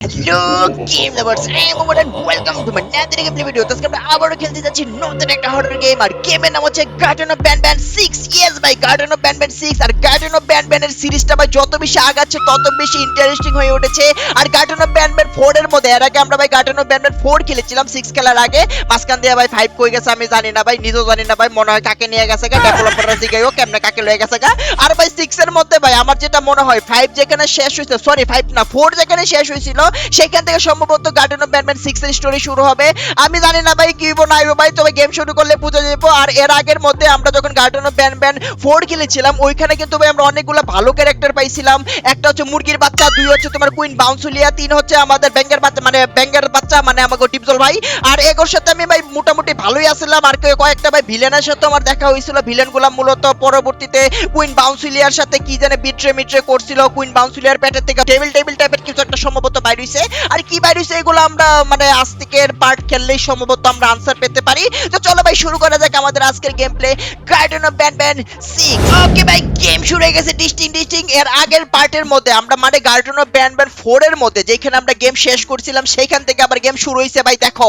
Hello game lovers I am over and welcome to my another game video তো আজকে আমরা আবারও খেলতে যাচ্ছি নতুন একটা হরর গেম আর গেমের নাম হচ্ছে garden of Banban 6 yes ভাই গার্ডেন অফ ব্যান্ড ব্যান্ড 6 আর গার্ডেন অফ ব্যান্ড ব্যান্ড এর সিরিজটা ভাই, যত বেশি আগাচ্ছে, তত বেশি ইন্টারেস্টিং হয়ে উঠেছে। আর গার্ডেন অফ ব্যান্ড ব্যান্ড 4 এর মধ্যে, এর আগে আমরা, ভাই গার্ডেন অফ ব্যান্ড ব্যান্ড 4 খেলেছিলাম 6 খেলার আগে। মাঝখান দিয়ে, ভাই 5 কই গেছে আমি জানি না, ভাই, নিজেও জানি না, ভাই, মনে হয় কাকে নিয়ে গেছে গা ডেভেলপাররা জিগাইও কেমনে কাকে লয়ে গেছে গা। আর ভাই 6 এর মধ্যে, ভাই, আমার যেটা মনে হয় 5 যেখানে শেষ হইছে সরি 5 না 4 যেখানে শেষ হয়েছিল সেখান থেকে সম্ভবত গার্ডেন অফ ব্যান্ডম্যান সিক্স এর স্টোরি শুরু হবে। আমি জানি না ভাই কি না ভাই, তবে গেম শুরু করলে বুঝে যাব। আর এর আগের মধ্যে আমরা যখন গার্ডেন অফ ব্যান্ডম্যান ফোর খেলেছিলাম, ওইখানে কিন্তু ভাই আমরা অনেকগুলো ভালো ক্যারেক্টার পাইছিলাম। একটা হচ্ছে মুরগির বাচ্চা, দুই হচ্ছে তোমার কুইন বাউন্সুলিয়া তিন হচ্ছে আমাদের ব্যাঙ্গের বাচ্চা মানে ব্যাঙ্গের বাচ্চা মানে আমাকে ডিপজল ভাই। আর এগোর সাথে আমি ভাই মোটামুটি ভালোই আসলাম আর কে- কয়েকটা ভাই ভিলেনের সাথে আমার দেখা হয়েছিল। ভিলেনগুলা মূলত পরবর্তীতে কুইন বাউন্সুলিয়ার সাথে কি জানে বিট্রে মিট্রে করছিল। কুইন বাউন্সুলিয়ার পেটের থেকে টেবিল টেবিল টাইপের কিছু একটা সম্ভবত বাইর হইছে আর কি বাইর হইছে এগুলো আমরা মানে আজকের পার্ট খেললেই সম্ভবত আমরা আনসার পেতে পারি। তো চলো ভাই শুরু করা যাক আমাদের আজকের game play garden of Banban six okay ভাই গেম শুরু হয়ে গেছে ডিস্টিং ডিস্টিং এর আগের পার্টের মধ্যে আমরা মানে গার্ডেন অফ ব্যান্ড ফোর এর মধ্যে যেখানে আমরা গেম শেষ করছিলাম সেইখান থেকে আবার গেম শুরু হয়েছে ভাই দেখো।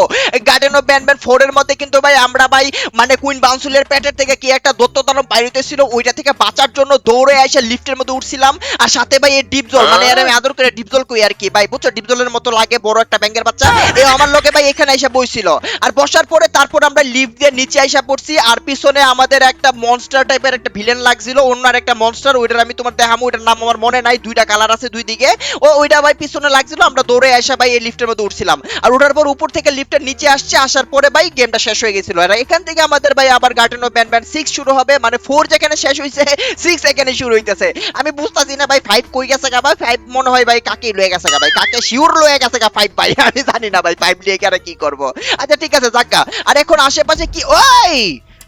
গার্ডেন অফ ব্যান্ড ফোর এর মধ্যে কিন্তু ভাই আমরা ভাই মানে কুইন বাউন্সুলের পেটের থেকে কি একটা দত্তদানব বাইরেতে ছিল ওইটা থেকে বাঁচার জন্য দৌড়ে এসে লিফটের মধ্যে উঠছিলাম। আর সাথে ভাই এই ডিপজল মানে এর আমি আদর করে ডিপজল কই আর কি ভাই বুঝছ? ডিপজলের মতো লাগে, বড় একটা ব্যাঙ্গের বাচ্চা। এ আমার লোকে ভাই এখানে এসে বইছিল। আর বসার পরে তারপর আমরা লিফট দিয়ে নিচে এসে পড়ছি, আর পিছনে আমাদের একটা মনস্টার টাইপের একটা ভিলেন লাগছিল, অন্য আর একটা মনস্টার ওইটার আমি তোমার দেখামো, ওইটার নাম আমার মনে নাই, দুইটা কালার আছে দুই দিকে। ও, ওইটা ভাই পিছনে লাগছিল, আমরা দৌড়ে এসে ভাই এই লিফটের মধ্যে উঠছিলাম। আর ওঠার পর উপর থেকে লিফটের নিচে আসছে, আসার পরে ভাই গেমটা শেষ হয়ে গেছিল। আর এখান থেকে আমাদের ভাই আবার গার্ডেন অফ ব্যান্ড সিক্স শুরু হবে মানে ফোর যেখানে শেষ হয়েছে সিক্স এখানে শুরু হইতেছে। আমি বুঝতেছি না ভাই ফাইভ কই গেছে গা ভাই? ফাইভ মনে হয় ভাই কাকে লয়ে গেছে গা ভাই? কাকে শিওর লয়ে গেছে গা ভাই, আমি জানি না ভাই, পাইপ নিয়ে আর কি করব? আচ্ছা ঠিক আছে, যাক আর এখন আশেপাশে কি? ওই!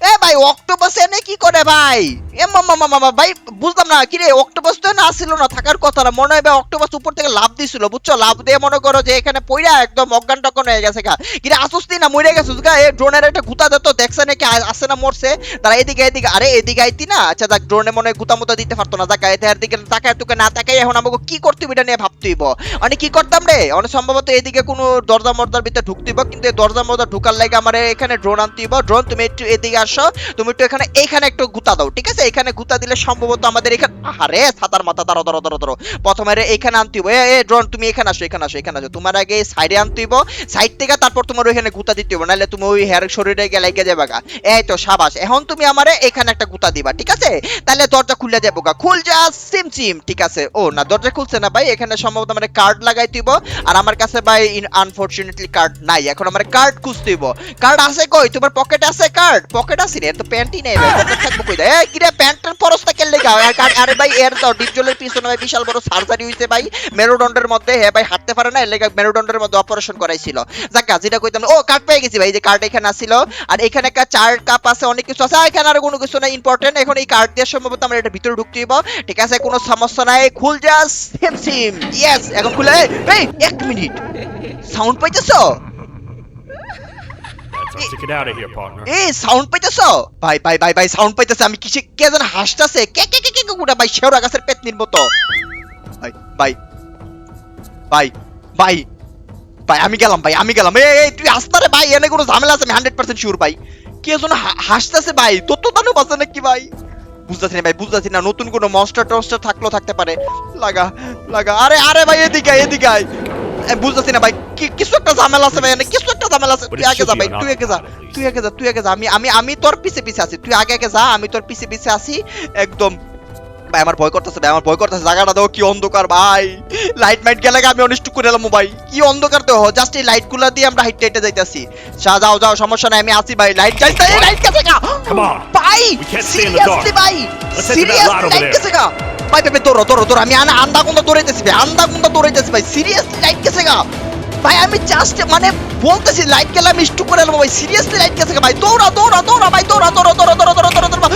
এ ভাই, অক্টোপাস এনে কি করে ভাই? এ মামা ভাই, বুঝলাম না কি রে অক্টোপাস তো না আসছিল না, থাকার কথা না, মনে হয় ভাই অক্টোপাস উপর থেকে লাভ দিছিল, বুঝছ? লাভ দিয়ে মনে করো যে এখানে পইরা একদম অজ্ঞান টজ্ঞান হয়ে গেছে গা। কি রে আসুস্তি না, মরে গেছিস গা, এ ড্রোনের একটা গুতা দিত দেখছে নাকি আসে না, মরছে। তারা এদিকে এদিকে, আরে, এদিকে আইতি না। আচ্ছা দেখ ড্রোনে মনে হয় গুতা মুতা দিতে পারতো না, যাক এতে আর দিকে তাকায় তোকে না তাকাই এখন আমাকে কি করতে এটা নিয়ে ভাবতে হইব অনেক কি করতাম রে? অনেক সম্ভবত এদিকে কোনো দরজা মর্দার ভিতরে ঢুকতে হইব কিন্তু দরজা মর্দা ঢুকার লাগে আমার এখানে ড্রোন আনতে হইব ড্রোন তুমি একটু এদিকে আসো। তুমি একটু এখানে, এইখানে একটু গুতা দাও, ঠিক আছে? এখানে গুতা দিলে সম্ভবত আমাদের এখানে আরে সাতার মাথা, দাঁড়ো দাঁড়ো দাঁড়ো দাঁড়ো। প্রথমে এখানে আনতে হইব। এ ড্রোন, তুমি এখানে আসো এখানে আসো এখানে আসো। তোমার আগে সাইডে আনতে হইব। সাইড থেকে তারপর তোমার ওইখানে গুতা দিতে হইব, নাহলে তুমি ওই হেয়ার শরীরে গেলে গিয়ে যাবে গা। এই তো, সাবাস। এখন তুমি আমারে এখানে একটা গুতা দিবা, ঠিক আছে? তাহলে দরজা খুলে যাব গা। খুল যা সিম সিম, ঠিক আছে? ও, না, দরজা খুলছে না ভাই। এখানে সম্ভবত আমার কার্ড লাগাই দিব আর আমার কাছে ভাই আনফরচুনেটলি কার্ড নাই। এখন আমার কার্ড খুঁজতে দিব কার্ড আছে কই? তোমার পকেটে আছে কার্ড? পকেট তো প্যান্টই নেই ভাই থাকব কই এই প্যান্টের ফরসটা কেলে গাও আরে ভাই, এর ডিপজলের পিছনে ভাই বিশাল বড় সার্জারি হইছে ভাই। মেরুদণ্ডের মধ্যে ভাই হাঁটতে পারে না মেরুদণ্ডের মধ্যে অপারেশন করাইছিল। যাক কইতাম, ও কার্ড পেয়ে গেছি ভাই যে কার্ড এখানে আসছিল আর এখানে একটা চার কাপ আছে, অনেক কিছু আছে। এখানে আর কোনো কিছু না ইম্পর্টেন্ট এখন এই কার্ড দিয়ে সম্ভবত আমরা এটা ভিতরে ঢুকতে দিব ঠিক আছে, কোনো সমস্যা নাই, খুল যা সিম সিম ইয়েস এখন খুলে, এই, এক মিনিট সাউন্ড পাইতেছো? Get out of here, partner. এই সাউন্ড পাইতেছো? ভাই ভাই ভাই ভাই সাউন্ড পাইতেছে। আমি কিসে কে যেন হাসতাছে? কে কে কে কে গুড়া? ভাই শেওড়া গাছের পেতনির মতো। ভাই ভাই ভাই ভাই ভাই আমি গেলাম ভাই আমি গেলাম। এই তুই আসতে রে ভাই এনে কোনো ঝামেলা আছে? আমি হান্ড্রেড পার্সেন্ট শিওর ভাই। কে যেন হাসতাছে ভাই। তোর তো দানো বাঁচে নাকি ভাই? বুঝতেছি না ভাই বুঝতেছি না। নতুন কোনো মনস্টার টনস্টার থাকলেও থাকতে পারে। লাগা লাগা। আরে আরে ভাই এদিকে এদিকে বুঝতেছি না ভাই কিছু একটা ঝামেলা আছে ভাই এনে কিছু একটা ঝামেলা আছে তুই আগে যা ভাই তুই আগে যা. তুই আগে যা তুই আগে যা। আমি আমি আমি তোর পিছে পিছে আছি তুই আগে আগে যা আমি তোর পিছে পিছে আছি। একদম ভাই আমার ভয় করতেছে ভাই আমার ভয় করতেছে। জায়গাটা দেখো কি অন্ধকার ভাই। লাইট মাইট গেলে আমি অনিষ্ট করে এলাম ভাই। কি অন্ধকার তো জাস্ট এই লাইটগুলা দিয়ে আমরা হাইটে হাইটে যাইতাছি। যা যাও যাও সমস্যা নাই আমি আছি ভাই। লাইট যাইতে এই লাইট কাছে গা। ভাই. সিরিয়াসলি ভাই সিরিয়াসলি লাইট কাছে গা। ভাই ভাই দৌড়ো দৌড়ো দৌড়ো আমি আনা আন্দা কুন্দা দৌড়াইতেছি ভাই। আন্দা কুন্দা দৌড়াইতেছি ভাই। সিরিয়াসলি লাইট কাছে গা। ভাই আমি জাস্ট মানে বলতেছি লাইট গেলে আমি স্টু করে নেব ভাই। সিরিয়াসলি লাইট গেছে ভাই? দৌড়া দৌড়া দৌড়া ভাই দৌড়া দৌড়া দৌড়া দৌড়া দৌড়া দৌড়া দৌড়া।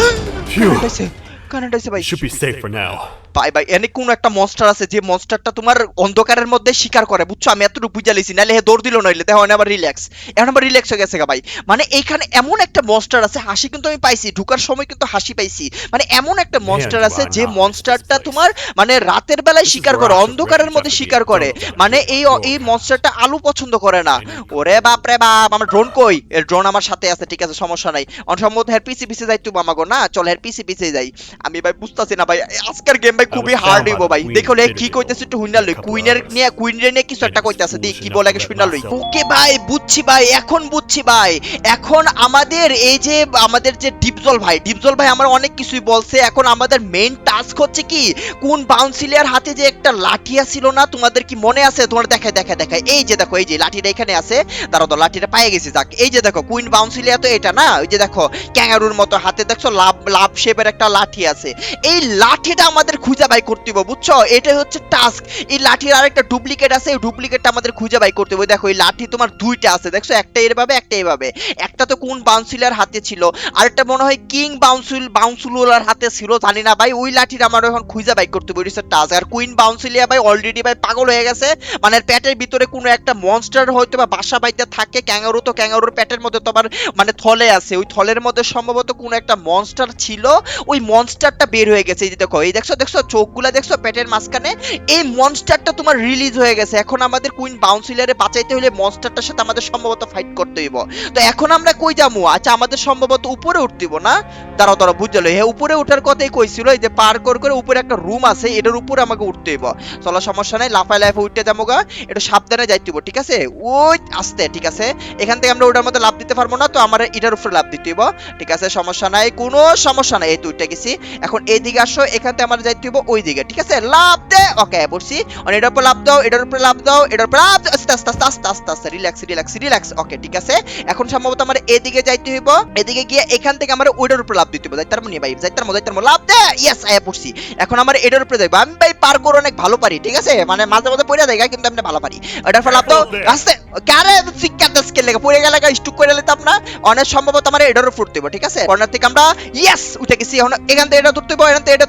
আইছে ভাই। Should be safe for now. ভাই ভাই এনে কোন একটা মনস্টার আছে যে মনস্টারটা তোমার অন্ধকারের মধ্যে শিকার করে বুঝছ? আমি এতটুকু বুঝা লিছি নাহলে হে দৌড় দিল নইলে দেখো আবার রিল্যাক্স এখন আবার রিল্যাক্স হয়ে গেছে ভাই। মানে এইখানে এমন একটা মনস্টার আছে হাসি কিন্তু আমি পাইছি ঢুকার সময় কিন্তু হাসি পাইছি। মানে এমন একটা মনস্টার আছে যে মনস্টারটা তোমার মানে রাতের বেলায় শিকার করে অন্ধকারের মধ্যে শিকার করে। মানে এই এই মনস্টারটা আলু পছন্দ করে না। ওরে বাপ রে বাপ আমার ড্রোন কই? এর ড্রোন আমার সাথে আছে ঠিক আছে সমস্যা নাই। অসম্মত হের পিছে পিছে যাই তুমি আমাগো না? চল হের পিছে পিছে যাই। আমি ভাই বুঝতাছি না ভাই আজকের গেম ভাই খুবই হার্ড হইব ভাই। দেখো লে কি কইতেছে একটু হুইনা লই। কুইনের নিয়ে কুইনের নিয়ে কিছু একটা কইতাছে দি কি বলে আগে শুনা লই। ওকে ভাই বুঝছি ভাই এখন বুঝছি ভাই। এখন আমাদের এই যে আমাদের যে ডিপজল ভাই ডিপজল ভাই আমার অনেক কিছুই বলছে। এখন আমাদের মেইন টাস্ক হচ্ছে কি কোন বাউন্সিলিয়ার হাতে যে একটা লাঠিয়া ছিল না তোমাদের কি মনে আছে? তোমার দেখায় দেখায় দেখায়। এই যে দেখো এই যে লাঠিটা এখানে আছে। তারা তো লাঠিটা পায়ে গেছে যাক। এই যে দেখো কুইন বাউন্সিলিয়া তো এটা না? ওই যে দেখো ক্যাঙ্গারুর মতো হাতে দেখছ? লাভ লাভ শেপের একটা লাঠি আছে। এই লাঠিটা আমাদের খুঁজে বাই করতে হবে, বুঝছ? এটাই হচ্ছে টাস্ক এই লাঠির আরেকটা ডুপ্লিকেট আছে, এই ডুপ্লিকেটটা আমাদের খুঁজে বাই করতে হবে। দেখো, এই লাঠি তোমার দুইটা আছে, দেখছ? একটা এভাবে একটা এভাবে। একটা তো কোন বাউন্সিলার হাতে ছিল, আরেকটা মনে হয় কিং বাউন্সিল বাউন্সুলার হাতে ছিল, জানি না ভাই। ওই লাঠির আমার এখন খুঁজে বাই করতে হবে ওইটা টাস্ক আর কুইন বাউন্সিলিয়া ভাই অলরেডি ভাই পাগল হয়ে গেছে। মানে পেটের ভিতরে কোনো একটা মনস্টার হয়তো বা বাসা বাইতে থাকে ক্যাঙ্গারু তো ক্যাঙ্গারুর পেটের মধ্যে তো আবার মানে থলে আছে। ওই থলের মধ্যে সম্ভবত কোনো একটা মনস্টার ছিল। ওই মনস্টারটা বের হয়ে গেছে, এই যে দেখো, এই দেখছ দেখছ, চোখগুলা দেখছ, পেটের মাঝখানে? এই মনস্টারটা তোমার রিলিজ হয়ে গেছে। এখন আমাদের কুইন বাউন্সিলারে বাঁচাইতে হলে মনস্টারটার সাথে আমাদের সম্ভবত ফাইট করতে হইব। তো এখন আমরা কই যাব আচ্ছা আমাদের সম্ভবত উপরে উঠতে হইব না? দাঁড়াও দাঁড়াও, বুঝলো। হ্যাঁ উপরে ওঠার কথাই কইছিল, এই যে পার করে করে উপরে একটা রুম আছে, এটার উপরে আমাকে উঠতে হইব। চলো, সমস্যা নাই, লাফায় লাফায় উঠতে যাব গা। একটু সাবধানে যাইতে ঠিক আছে? ওই, আস্তে, ঠিক আছে? এখান থেকে আমরা ওটার মধ্যে লাভ দিতে পারব না, তো আমার এটার উপরে লাভ দিতে হইব, ঠিক আছে? সমস্যা নাই, কোনো সমস্যা নাই, এই দুইটা গেছি। এখন এইদিকে আসো এখান থেকে আমার যাইতে হইব ওই দিকে ঠিক আছে? লাভ দে ওকে বলছি আর এটার উপর লাভ দাও এটার উপরে লাভ দাও এটার উপর লাভ আস্তে আস্তে আস্তে আস্তে আস্তে আস্তে রিল্যাক্স রিল্যাক্স রিল্যাক্স ওকে ঠিক আছে? এখন সম্ভবত আমার এদিকে যাইতে হইব এদিকে গিয়ে এখান থেকে আমার ওইটার উপর লাভ দিতে হইব যাইতার মনে ভাই যাইতার মধ্যে যাইতার লাভ দে ইয়েস আয়া পড়ছি। এখন আমার এটার উপরে যাইব আমি ভাই পার করে অনেক ভালো পারি ঠিক আছে? মানে মাঝে মাঝে পড়ে যায় কিন্তু আমি ভালো পারি। এটার উপর লাভ দাও আস্তে কারে শিক্ষা দাস কে লেগে? পড়ে গেলে স্টুক করে লেতাম না। অনেক সম্ভবত আমার এটার উপর হইব ঠিক আছে? কর্নার থেকে আমরা ইয়েস উঠে গেছি। এখন এখান থেকে এখান থেকে এটা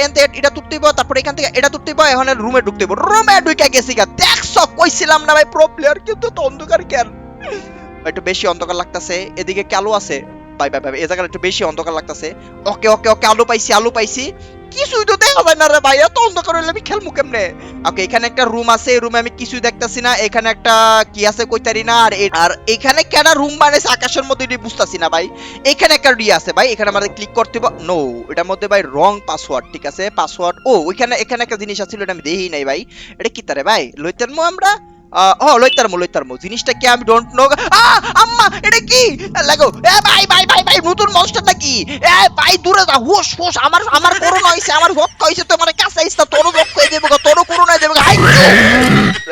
এখান থেকে এটা তারপর এখান থেকে এটা এখন রুমে ঢুকতে হইব রুমে ঢুকে গেছি গা। দেখছ কইছিলাম না ভাই প্রো প্লেয়ার কিন্তু তো অন্ধকার কেন একটু বেশি অন্ধকার লাগতাছে। এদিকে কালো আছে। ভাই ভাই ভাই, এই জায়গাটা একটু বেশি অন্ধকার লাগতাছে। ওকে ওকে ওকে, আলো পাইছি আলো পাইছি। কিছুই তো দেখা যায় না রে ভাই, এত অন্ধকার হইলে আমি খেলব কেমনে? ওকে, এখানে একটা রুম আছে রুমে আমি কিছুই দেখতাছি না, এখানে একটা কি আছে কইতারি না, আর আর এখানে কেডা রুম বানাইছে আকাশের মধ্যে এটি বুঝতাছি না ভাই। এখানে একটা ডি আছে ভাই, এখানে আমাদের ক্লিক করতে নো এটার মধ্যে ভাই রং পাসওয়ার্ড ঠিক আছে? পাসওয়ার্ড ও, ওইখানে এখানে একটা জিনিস আছিল এটা আমি দেখি নাই ভাই। এটা কি তারে ভাই? লইতেন মো আমরা আহ, ও লইতারমো লইতারমো জিনিসটা কি আমি ডোন্ট নো আম্মা এটা কি? লাগো এ ভাই ভাই ভাই ভাই নতুন মনস্টারটা কি? এ ভাই দূরে যা আমার আমার করোনা হইছে আমার হইছে তো আমার কাছে আইছ তোর ভক্ত তোর করোনা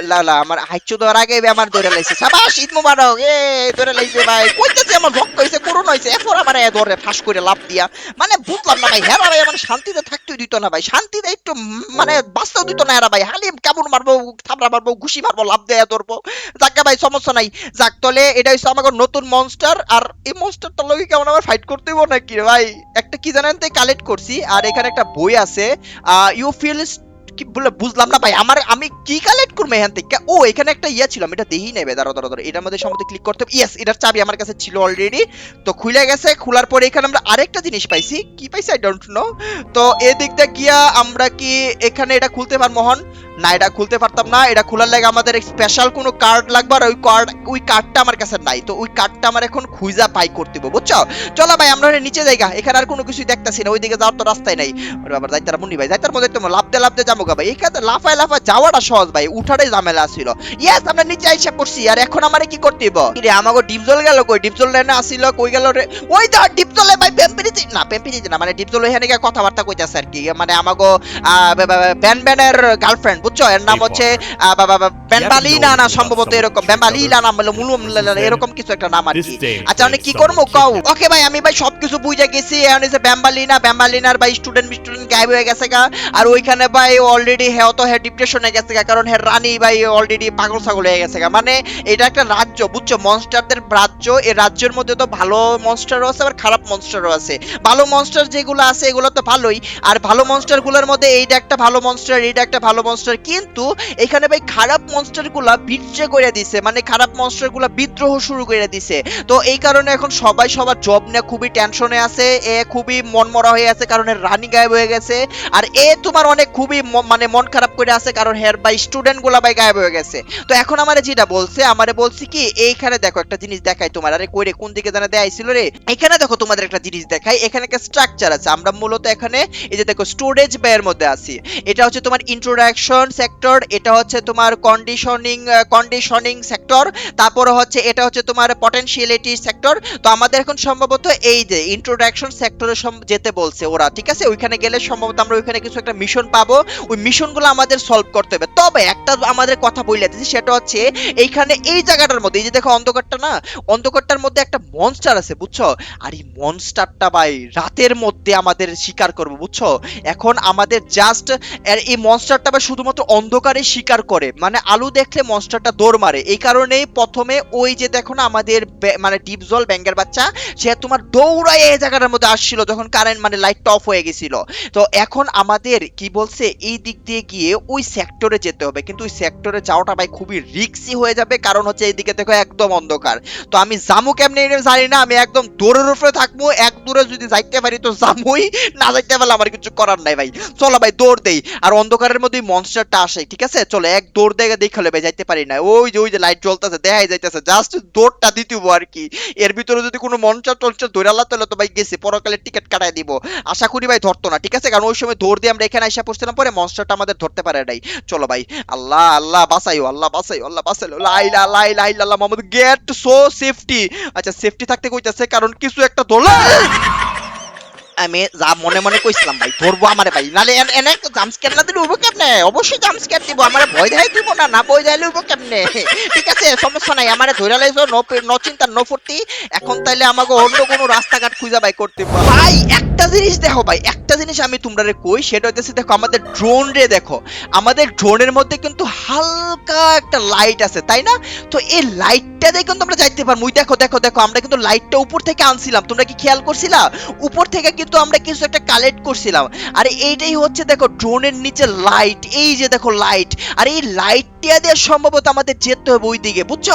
লা লা আমার আগে আমার ধরে লাইছে সাবাস ঈদ এ ধরে লাইছে ভাই কইতেছে আমার ভক্ত হইছে করোনা হইছে এরপর আমার এ ধরে ফাঁস করে লাভ দিয়া মানে বুঝলাম না ভাই হ্যাঁ ভাই মানে শান্তিতে থাকতে দিত না ভাই শান্তিতে একটু মানে বাঁচতেও দিত না এরা ভাই হালি কেমন মারবো থাবড়া মারবো ঘুষি মারবো লাভ দেয়া ধরবো। যাকে ভাই, সমস্যা নাই। যাক তলে এটা হচ্ছে আমার নতুন মনস্টার আর এই মনস্টারটার লগে কেমন আমার ফাইট করতে নাকি ভাই? একটা কি জানেন তাই কালেক্ট করছি, আর এখানে একটা বই আছে ইউ ফিল কি বলে বুঝলাম না ভাই, আমার, আমি কি কালেক্ট করব এখান থেকে? ও, এখানে একটা ইয়া ছিল, আমি এটা দেখি নেবে দাঁড়ো দাঁড়ো দাঁড়ো এটার মধ্যে সম্বন্ধে ক্লিক করতে ইয়েস এটার চাবি আমার কাছে ছিল অলরেডি তো খুলে গেছে, খোলার পরে এখানে আমরা আরেকটা জিনিস পাইছি। কি পাইছি? আই ডোন্ট নো তো এদিক দিয়ে গিয়া আমরা কি এখানে এটা খুলতে পারব হন না, এটা খুলতে পারতাম না, এটা খোলার লাগে আমাদের স্পেশাল কোনো কার্ড লাগবে, আর ওই কার্ড ওই কার্ডটা আমার কাছে নাই। তো ওই কার্ডটা আমার এখন খুঁজা পাই করতে বুঝছ? চলো ভাই, আমরা নিচে জায়গা এখানে আর কোনো কিছুই দেখতাছি না, ওইদিকে যাওয়ার তো রাস্তায় নাই। ওরে বাবা যাইতার মুনি ভাই, যাইতার মধ্যে তো লাফতে লাফতে যাব গা ভাই। এখানে লাফায় লাফায় যাওয়াটা সহজ ভাই উঠাটাই ঝামেলা ছিল। ইয়েস আমরা নিচে আইসা পড়ছি আর এখন আমারে কি করতে হইব? রে আমাকে ডিপজল গেল কই? ডিপজল রে না আসিল কই গেল রে? ওই ডিপজলে ভাই পেম্পিরিতে না পেম্পিরিতে না মানে ডিপজল এখানে গিয়ে কথাবার্তা কইতাছে আর কি। মানে আমাকে ব্যান ব্যানের গার্লফ্রেন্ড বুঝছ? এর নাম হচ্ছে partner. আহ, বা- বা- বা- ব্যাম্বালিনা না সম্ভবত এরকম। who's ব্যাম্বালিনা না discovered মুলুম এরকম কিছু একটা নাম আর কি। আচ্ছা when কি করব কও? ওকে ভাই আমি ভাই সবকিছু বুঝে গেছি এখন এসে ব্যাম্বালিনা ব্যাম্বালিনার ভাই স্টুডেন্ট স্টুডেন্ট গায়েব হয়ে গেছে গা। আর ওইখানে ভাই অলরেডি হ্যাঁ তো হ্যাঁ ডিপ্রেশনে গেছে কারণ হ্যাঁ রানী ভাই অলরেডি পাগল ছাগল হয়ে গেছে মানে এটা একটা রাজ্য, বুঝছ? মনস্টারদের রাজ্য এই রাজ্যের মধ্যে তো ভালো মনস্টারও আছে, আবার খারাপ মনস্টারও আছে। ভালো মনস্টার যেগুলো আছে, এগুলো তো ভালোই। আর ভালো মনস্টারগুলোর মধ্যে এইটা একটা ভালো মনস্টার এইটা একটা ভালো মনস্টার কিন্তু এখানে ভাই খারাপ মনস্টারগুলা বিট্রে করে দিছে মানে খারাপ মনস্টারগুলা বিদ্রোহ শুরু করে দিছে। তো এই কারণে এখন সবাই সবার জব নিয়ে খুবই টেনশনে আছে, এ খুবই মনমরা হয়ে আছে, কারণ রানী গায়েব হয়ে গেছে। আর এ তোমার অনেক খুবই ম- মানে মন খারাপ করে আছে কারণ হের ভাই স্টুডেন্টগুলা ভাই গায়েব হয়ে গেছে। তো এখন আমারে যেটা বলছে, আমারে বলছি কি, এইখানে দেখো একটা জিনিস দেখাই তোমার। আরে কইরে, কোন দিকে জানা দেখাইছিল রে? এখানে দেখো তোমাদের একটা জিনিস দেখাই, এখানে একটা স্ট্রাকচার আছে। আমরা মূলত এখানে এই যে দেখো স্টোরেজ ব্যয়ের মধ্যে আছি। এটা হচ্ছে তোমার ইন্ট্রোডাকশন সেক্টর এটা হচ্ছে তোমার কন্ডিশনিং কন্ডিশনিং সেক্টর তারপরে হচ্ছে এটা হচ্ছে তোমার পটেনশিয়ালিটি সেক্টর তো আমাদের এখন সম্ভবত এই যে ইন্ট্রোডাকশন সেক্টরে যেতে বলছে ওরা, ঠিক আছে? ওইখানে গেলে সম্ভবত আমরা ওইখানে কিছু একটা মিশন পাবো। ওই মিশনগুলো আমাদের সলভ করতে হবে। তবে একটা আমাদের কথা বলে দিচ্ছি, সেটা হচ্ছে এইখানে এই জায়গাটার মধ্যে, এই যে দেখো অন্ধকারটা না, অন্ধকারটার মধ্যে একটা মনস্টার আছে, বুঝছ? আর এই মনস্টারটা ভাই রাতের মধ্যে আমাদের শিকার করবে, বুঝছ? এখন আমাদের জাস্ট এই মনস্টারটা ভাই শুধুমাত্র অন্ধকারে শিকার করে। মানে আলু দেখলে মনস্টারটা দৌড় মারে। এই কারণেই প্রথমে ওই যে দেখো না আমাদের বে- মানে ডিপ জল ব্যাঙ্গের বাচ্চা, সে তোমার দৌড়ায় এই জায়গাটার মধ্যে আসছিল, যখন কারেন্ট মানে লাইটটা অফ হয়ে গেছিল। তো এখন আমাদের কি বলছে, এই দিক দিয়ে গিয়ে ওই সেক্টরে যেতে হবে। কিন্তু ওই সেক্টরে যাওয়াটা ভাই খুবই রিক্সি হয়ে যাবে। কারণ হচ্ছে এইদিকে দেখো একদম অন্ধকার। তো আমি জামু কেমনে জানি না, আমি একদম দৌড়ের উপরে থাকব, এক দূরে যদি যাইতে পারি তো জামুই, না যাইতে পারলে আমার কিছু করার নাই ভাই। চলো ভাই, দৌড় দেই। আর অন্ধকারের মধ্যে মনস্টারটা আসে, ঠিক আছে? চলো, এক দৌড় দেখে দেখালে ভাই, যাইতে পারি না। ওই যে ওই যে লাইট জ্বলতেছে, দেখাই যাইতেছে। জাস্ট দৌড়টা দিতেব আর কি। এর ভিতরে যদি কোনো মনস্টার টনস্টার ধরে আল্লাহ তাহলে তো ভাই গেছে, পরকালের টিকিট কাটাই দিব। আশা করি ভাই ধরতো না, ঠিক আছে? কারণ ওই সময় দৌড় দিয়ে আমরা এখানে এসে পড়ছিলাম পরে মনস্টারটা আমাদের ধরতে পারে নাই। চলো ভাই, আল্লাহ আল্লাহ বাসাইও আল্লাহ বাসাইও আল্লাহ বাসাইও লাইলা লাইলা ইল্লাল্লাহ মোহাম্মদ গেট সো সেফটি আচ্ছা সেফটি থাকতে কইতাছে, কারণ কিছু একটা ধরলো। আমি যা মনে মনে কইছিলাম ভাই, ধরবো আমারে ভাই। নালে এন- এনে জাম্প স্ক্যার না দিলে উবো কেমনে? অবশ্যই জাম্প স্ক্যার দিব, আমারে ভয় দেখাই দিব না না ভয় দেখাইলে উবো কেমনে? ঠিক আছে, সমস্যা নাই, আমারে ধরে লাইছো, নো নো চিন্তা, নো ফুর্তি। এখন তাইলে আমাকে অন্য কোনো রাস্তাঘাট খুঁজে ভাই করতে। ভাই, একটা জিনিস দেখো ভাই, একটা জিনিস আমি তোমরা কই, সেটা হচ্ছে দেখো, আমাদের ড্রোন রে দেখো। আমাদের ড্রোনের মধ্যে কিন্তু হালকা একটা লাইট আছে, তাই না? তো এই লাইটটা দিয়ে কিন্তু আমরা যাইতে পারব। দেখো দেখো দেখো, আমরা কিন্তু লাইটটা উপর থেকে আনছিলাম। তোমরা কি খেয়াল করছিলা? উপর থেকে কিন্তু আমরা কিছু একটা কালেক্ট করছিলাম। আর এইটাই হচ্ছে দেখো ড্রোনের নিচে লাইট এই যে দেখো লাইট আর এই লাইটটা দিয়ে সম্ভবত আমাদের যেতে হবে ওই দিকে বুঝছ?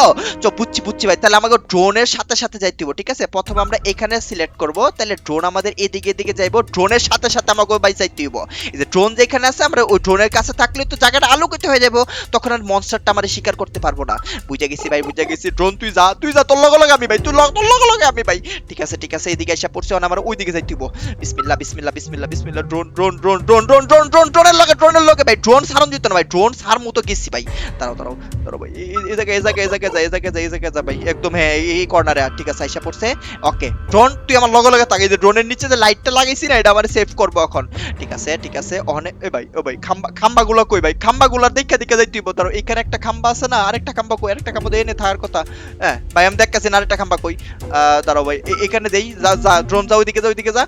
তো বুঝছি বুঝছি ভাই, তাহলে আমাকে ড্রোনের সাথে সাথে যাইতে হবে ঠিক আছে? প্রথমে আমরা এখানে সিলেক্ট করব, তাহলে ড্রোন আমাদের এদিকে এদিকে যাইবো ড্রোনের সাথে সাথে আমাকে ভাই যাইতে হইব। এই যে ড্রোন যেখানে আছে, আমরা ওই ড্রোনের কাছে থাকলে তো জায়গাটা আলোকিত হয়ে যাব তখন আর মনস্টারটা আমাদের শিকার করতে পারব না। বুঝে গেছি ভাই, বুঝে গেছি ড্রোন তুই যা তুই যা, তোর লগে লগে আমি ভাই, তুই তোর লগে লগে আমি ভাই। ঠিক আছে ঠিক আছে এইদিকে এসে পড়ছে আমার ওই দিকে যাইতে হইব। বিসমিল্লাহ বিসমিল্লাহ বিসমিল্লাহ বিসমিল্লাহ drone drone drone drone drone drone drone ড্রোনের লগে ড্রোনের লগে, ভাই ড্রোন সারন দিত না, ভাই ড্রোন সার মতো গেছি, ভাই। দাঁড়াও দাঁড়াও দাঁড়াও, ভাই, এই- জায়গায়, এই জায়গায় এই জায়গায় যা এই জায়গায় যা এই জায়গায় যা ভাই, একদম হ্যাঁ এই- কর্নারে ঠিক আছে, আইসা পড়ছে। ওকে ড্রোন তুই আমার লগে লগে তাকাই যে ড্রোনের নিচে যে লাইটটা লাগাইছি না, এটা আমার সেভ করব এখন। ঠিক আছে ঠিক আছে, ওখানে, এ ভাই, ও ভাই, খাম্বা, খাম্বাগুলো কই, ভাই? খাম্বাগুলো দেখে দেখে যাই তুই ধরো, এখানে একটা খাম্বা আছে না, আরেকটা খাম্বা কই, আরেকটা খাম্বা এনে থাকার কথা। হ্যাঁ ভাই, আমি দেখতেছি না, আরেকটা খাম্বা কই। দাঁড়াও, ভাই এখানে দেই, যা যা ড্রোন যা, ওইদিকে যা ওইদিকে যা।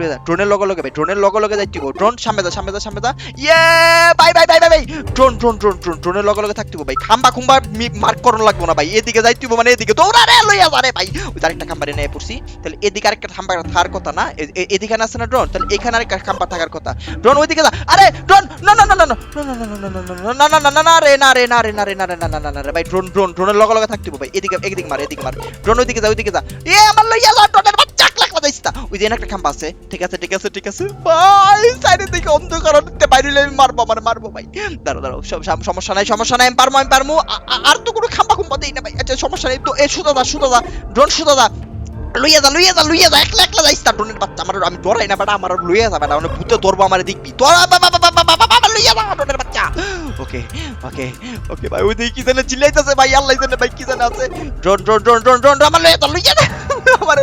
লয়ে যা ড্রোনের লগে লগে ভাই ড্রোনের লগে লগে যাইতে ড্রোন সামনে যা সামনে যা সামনে যা ইয়ে বাই বাই বাই বাই ভাই ড্রোন ড্রোন ড্রোন ড্রোন ড্রোনের লগে লগে থাকতে ভাই খাম্বা খুম্বা মার্ক করন লাগবো না ভাই এদিকে যাইতে মানে এদিকে দৌড়া রে লইয়া যা রে ভাই ওই আরেকটা খাম্বারে নিয়ে পড়ছি তাহলে এদিকে আরেকটা খাম্বা থাকার কথা না এদিকে আছে না ড্রোন তাহলে এখানে আরেকটা খাম্বা থাকার কথা ড্রোন ওইদিকে যা আরে ড্রোন না না না না না না না না না না রে না রে না রে না রে না রে না না না না রে ভাই ড্রোন ড্রোন ড্রোনের লগে লগে থাকতে ভাই এদিকে এদিকে মার এদিকে মার ড্রোন ওইদিকে যা ওইদিকে যা এ আমার লইয়া যা ড্রোনের লাখ ওই দিন একটা খাম্পা আছে। ঠিক আছে ঠিক আছে ঠিক আছে। ভাই, সাইডের দিকে অন্ধকার বাইরে আমি মারবো, আমার মারবো, ভাই। দাঁড়ো দাঁড়ো সমস্যা নাই সমস্যা নাই, আমি পারব আমি পারব। আর তো কোনো খাম্পা খুম্পা দেই না, ভাই। আচ্ছা সমস্যা নেই। তো এ সুদা দা সুদা দা ড্রোন সুদা দা লইয়া যা লইয়া যা লইয়া যা। একলা একলা যাইস ড্রোনের বাচ্চা। আমার আমি ডরাই না, বেটা। আমার লইয়া যা বেটা মানে ভূতে ধরবো, আমার দেখবি। তোরা ড্রোনের বাচ্চা। ওকে ওকে ওকে ভাই ওই কি জানে ভাই আল্লাহ জানে ভাই কি জানে আছে। Drone drone drone drone drone আমার আমার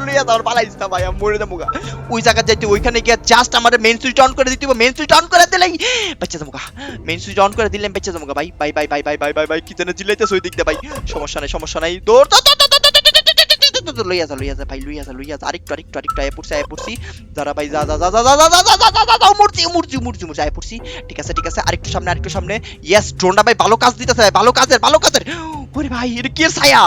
না ভাই আমি মরে ওই জায়গা যাইতে ওইখানে গিয়ে জাস্ট আমার মেইন সুইচ অন করে দিতে মেইন সুইচ অন করে দিলেই বাচ্চা যাব মেইন সুইচ অন করে দিলাম বাচ্চা যাব ভাই bye bye bye bye bye bye কি জানে ওই দিক ভাই। সমস্যা নাই সমস্যা নাই। দৌড়, দৌড়, দৌড়, লইয়া যা লইয়া যা ভাই লইয়া যা লইয়া যা আরেকটু আরেকটু আরেকটু আয় পড়ছি আয় পড়ছি যারা ভাই যা যা যা যা যা যা যা যা যা যা যা মুরজি মুরজি মুরজি মুরজি আয় পড়ছি ঠিক আছে ঠিক আছে আরেকটু সামনে আরেকটু সামনে ইয়েস ড্রোনটা ভাই ভালো কাজ দিতেছে ভাই ভালো কাজের ভালো কাজের ওরে ভাই এটা কি ছায়া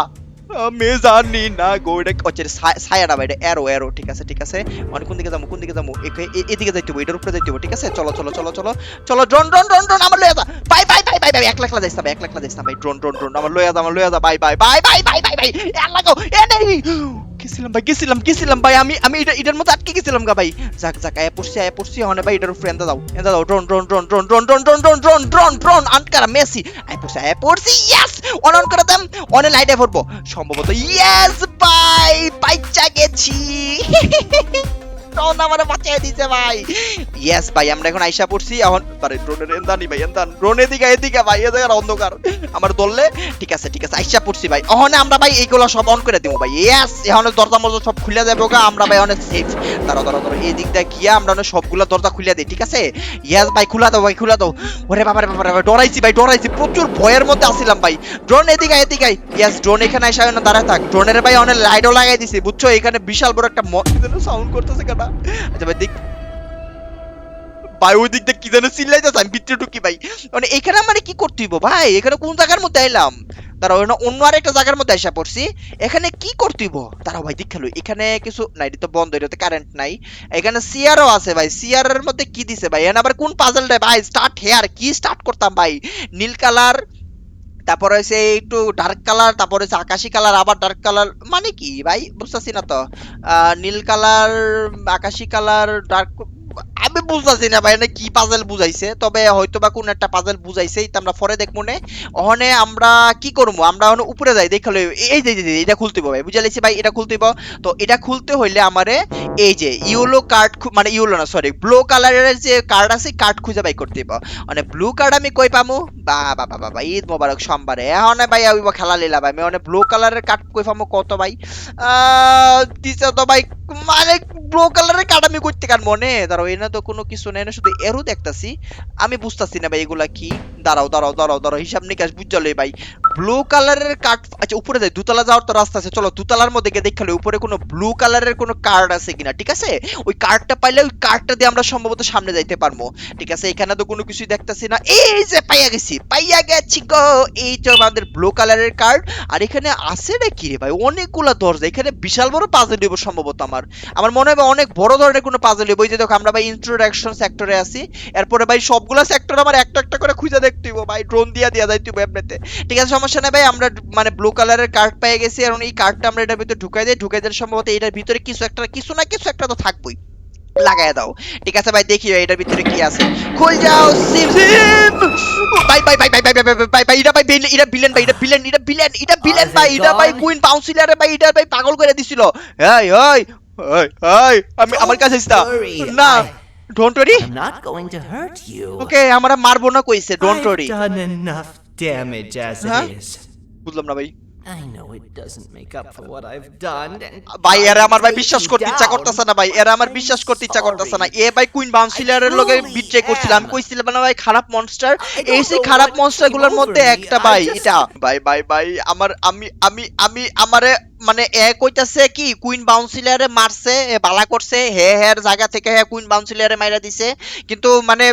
আমি জানি না গো এটা হচ্ছে ছায়াটা ভাই এটা অ্যারো ঠিক আছে ঠিক আছে? মানে কোন দিকে যাব, কোন দিকে যাব? এ- এ- এদিকে যাইতে হবে এটার উপরে যাইতে হবে ঠিক আছে? চলো চলো চলো চলো চলো ড্রোন ড্রোন ড্রোন ড্রোন আমার লয়ে যা। Bye bye bye bye bye এক লাখ যাইস না, ভাই এক লাখ যাইস না, ভাই ড্রোন ড্রোন ড্রোন আমার লয়ে যা, আমার লয়ে যা, bye bye bye bye bye bye এক লাখ এ নেই। গেছিলাম ভাই গেছিলাম গেছিলাম ভাই আমি আমি এটা এটার মধ্যে আটকে গেছিলাম গা ভাই যাক যাক আয় পড়ছি আয় পড়ছি আমার ভাই এটার উপরে দাও এন্দা দাও drone drone drone drone drone drone drone drone drone drone drone আনকারা Messi আয় পড়ছি আয় পড়ছি ইয়েস অন অন করে দাম অনে লাইটে পড়ব সম্ভবত ইয়েস ভাই পাইচা গেছি আমার বাঁচিয়ে দিছে ভাই। ইয়েস ভাই, আমরা এখন আইসা পড়ছি। এখন ড্রোনের এন্দানি ভাই, এন্দান। ড্রোন এদিকে এদিকে ভাই অন্ধকার। আমার ঠিক আছে ঠিক আছে, আইসা পড়ছি ভাই। ওখানে আমরা ভাই এইগুলো সব অন করে ভাই। ইয়েস এখন দরজা মরজা সব খুলে গা, আমরা ভাই অনেক সেফ দিক দিয়ে আমরা অনেক সবগুলো দরজা খুলে দিই, ঠিক আছে? ইয়েস ভাই, খুলা দাও ভাই, খুলা দাও। ওরে ডরাইছি ভাই, ডরাইছি। প্রচুর ভয়ের মধ্যে আসছিলাম ভাই। ড্রোন এদিকে এদিকে ইয়েস ড্রোন এখানে এসে না, দাঁড়ায় থাক। ড্রোনের ভাই অনেক লাইটও লাগাই দিছি, বুঝছ? এখানে বিশাল বড় একটা সাউন্ড করতেছে কেন আচ্ছা ভাই, দেখ। ভাই, ওই কি আমি ভিতরে ঢুকি ভাই। মানে এখানে মানে কি করতে হইব ভাই? এখানে কোন জায়গার মধ্যে না অন্য আর একটা জায়গার মধ্যে এসে পড়ছি। এখানে কি করতে হইব? দাঁড়াও ভাই দীক্ষা এখানে কিছু না, এটা তো বন্ধ কারেন্ট নাই। এখানে সিয়ারও আছে ভাই। সিয়ারের মধ্যে কি দিছে ভাই? এখানে আবার কোন পাজলটা ভাই স্টার্ট হেয়ার কি স্টার্ট করতাম ভাই? নীল কালার তারপর হয়েছে একটু ডার্ক কালার তারপর হয়েছে আকাশি কালার আবার ডার্ক কালার মানে কি ভাই? বুঝতেছি না তো। নীল কালার আকাশি কালার ডার্ক আমি বুঝতেছি না ভাই এটা কি পাজেল বুঝাইছে? তবে হয়তো বা কোন একটা পাজেল বুঝাইছে এটা আমরা পরে দেখব নে। ওখানে আমরা কি করব? আমরা ওখানে উপরে যাই দেখালে এই যে এটা খুলতে হবে ভাই বুঝা লাইছি ভাই এটা খুলতে হবে তো এটা খুলতে হইলে আমারে এই যে ইউলো কার্ড মানে ইউলো না সরি ব্লু কালারের যে কার্ড আছে কার্ড খুঁজে বাই করতে হবে মানে ব্লু কার্ড আমি কই পামু? বা বা বা বা, ঈদ মোবারক সোমবারে। এখন ভাই আমি খেলা লিলাম আমি মানে ব্লু কালারের কার্ড কই পামু কত ভাই? দিছে তো ভাই মানে ব্লু কালারের কার্ড আমি করতে কার মনে দাঁড়াও এনে তো কোনো কিছু নেই না, শুধু এরও দেখতাছি। আমি বুঝতাছি না ভাই এগুলা কি। দাঁড়াও দাঁড়াও দাঁড়াও দাঁড়াও, হিসাব নিকাশ বুঝলে ভাই। ব্লু কালারের কার্ড আচ্ছা উপরে যাই, দুতলা যাওয়ার তো রাস্তা আছে, চলো দুতলার মধ্যে গিয়ে দেখালে উপরে কোনো ব্লু কালারের কোনো কার্ড আছে কিনা, ঠিক আছে? ওই কার্ডটা পাইলে ওই কার্ডটা দিয়ে আমরা সম্ভবত সামনে যাইতে পারব। ঠিক আছে, এখানে তো কোনো কিছুই দেখতাছি না। এই যে পাইয়া গেছি পাইয়া গেছি গো। এই তো আমাদের ব্লু কালারের কার্ড আর এখানে আছে নাকি ভাই? অনেকগুলা দরজা এখানে বিশাল বড় পাজল সম্ভবত আমার। আমার মনে হয় অনেক বড় ধরনের কোনো পাজল ওই যে দেখো, আমরা ভাই ইন্ট্রোডাকশন সেক্টরে আছি। এরপরে ভাই সবগুলা সেক্টর আমার একটা একটা করে খুঁজে দেখতে হইব। ভাই ড্রোন দিয়া দিয়া যাইতে হইব এমনিতে। ঠিক আছে সমস্যা নেই ভাই আমরা মানে ব্লু কালারের কার্ড পেয়ে গেছি। এখন এই কার্ডটা আমরা এটার ভিতরে ঢুকাই দিই। ঢুকাই দিলে সম্ভবত এটার ভিতরে কিছু একটা কিছু না কিছু একটা তো থাকবোই। লাগাই দাও। ঠিক আছে ভাই দেখি এটার ভিতরে কি আছে। খুল যাও সিম সিম ভাই ভাই ভাই ভাই ভাই ভাই ভাই ভাই এটা ভাই ভিলেন এটা ভিলেন ভাই এটা ভিলেন এটা ভিলেন এটা ভিলেন ভাই এটা ভাই কুইন বাউন্সিলারে ভাই এটা ভাই পাগল করে দিছিল। এই এই এই এই আমি আমার কাছে আসিস না. ওকে আমরা মারবো না কইছে ডোন্ট it বুঝলাম না ভাই। I know it doesn't make up for what I've done. ভাই এরা আমার ভাই বিশ্বাস করতে ইচ্ছা. করতেছে না ভাই এরা আমার বিশ্বাস করতে ইচ্ছা করতেছে না। এ ভাই কুইন বাউন্সিলারের লগে বিট্রে করছিলাম. কইছিলাম না ভাই খারাপ মনস্টার এই সেই খারাপ what মনস্টারগুলোর মধ্যে একটা ভাই এটা। ভাই ভাই ভাই আমার আমি আমি আমি আমারে মানে এ কইতাছে কি কুইন বাউন্সিলারে মারছে বালা করছে, হে হের জায়গা থেকে হে কুইন বাউন্সিলারে মাইরা দিছে। কিন্তু মানে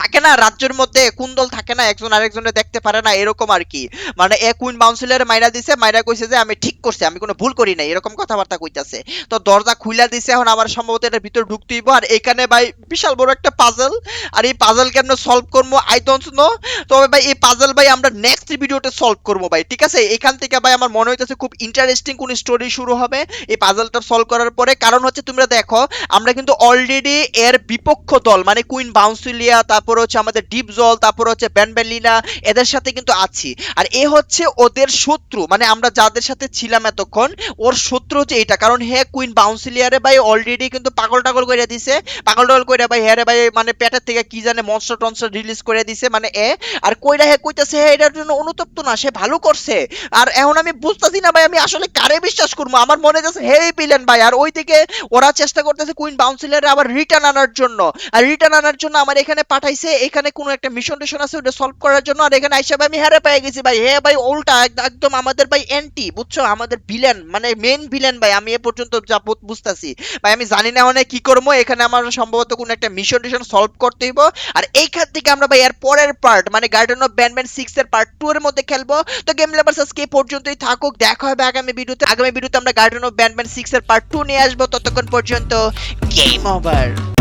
থাকে না, রাজ্যের মধ্যে কোন দল থাকে না, একজন আরেকজনের দেখতে পারে না, এরকম আর কি। মানে এ কুইন বাউন্সিলারে মাইরা দিছে, মাইরা কইছে যে আমি ঠিক করছি, আমি কোনো ভুল করি নাই, এরকম কথাবার্তা কইতাছে। তো দরজা খুইলা দিছে, এখন আমার সম্ভবত এটার ভিতর ঢুকতে হইব। আর এখানে ভাই বিশাল বড় একটা পাজল আর এই পাজল কেমনে সলভ করব আই ডোন্ট নো তবে ভাই এই পাজল ভাই আমরা নেক্সট ভিডিওতে সলভ করব ভাই, ঠিক আছে? এখান থেকে ভাই আমার মনে হইতেছে খুব ইন্টারেস্টিং কোন স্টোরি শুরু হবে এই পাজলটা সলভ করার পরে। কারণ হচ্ছে তোমরা দেখো, আমরা কিন্তু অলরেডি এর বিপক্ষ দল মানে কুইন বাউন্সিলিয়া তারপর তারপর হচ্ছে আমাদের ডিপ জল, তারপর হচ্ছে ব্যানবেলিনা এদের সাথে কিন্তু আছি। আর এ হচ্ছে ওদের শত্রু মানে আমরা যাদের সাথে ছিলাম এতক্ষণ, ওর শত্রু হচ্ছে এটা। কারণ হে কুইন বাউন্সিলিয়ারে ভাই অলরেডি কিন্তু পাগল টাগল করে দিছে। পাগল টাগল করে ভাই হ্যাঁ ভাই মানে পেটের থেকে কি জানে মনস্টার টনস্টার রিলিজ করে দিছে মানে এ। আর কইরা হে কইতাছে, হে, এটার জন্য অনুতপ্ত না, সে ভালো করছে। আর এখন আমি বুঝতাছি না ভাই, আমি আসলে কারে বিশ্বাস করব? আমার মনে যাচ্ছে হে পিলেন ভাই। আর ওই ওইদিকে ওরা চেষ্টা করতেছে কুইন বাউন্সিলারে আবার রিটার্ন আনার জন্য। আর রিটার্ন আনার জন্য আমার এখানে পাঠাইছে এখানে কোনো একটা মিশন টিশন আছে, ওটা সলভ করার জন্য, আর এখানে আইসা ভাই, আমি হেরে পেয়ে গেছি ভাই। হে ভাই, উল্টা একদম আমাদের ভাই এন্টি বুঝছ? আমাদের ভিলেন মানে মেন ভিলেন ভাই, আমি এ পর্যন্ত যা বুঝ- বুঝতাছি। ভাই, আমি জানি না মানে কি করব, এখানে আমার সম্ভবত কোনো একটা মিশন টিশন সলভ করতে হইব। আর এইখান থেকে আমরা ভাই, এর পরের পার্ট মানে গার্ডেন অফ ব্যান্ডম্যান সিক্স এর পার্ট টু এর মধ্যে খেলব। তো গেম লেভার্স আজকে পর্যন্তই থাকুক, দেখা হবে আগামী ভিডিওতে আগামী ভিডিওতে আমরা গার্ডেন অফ ব্যান্ডম্যান সিক্স এর পার্ট টু নিয়ে আসব। ততক্ষণ পর্যন্ত গেম ওভার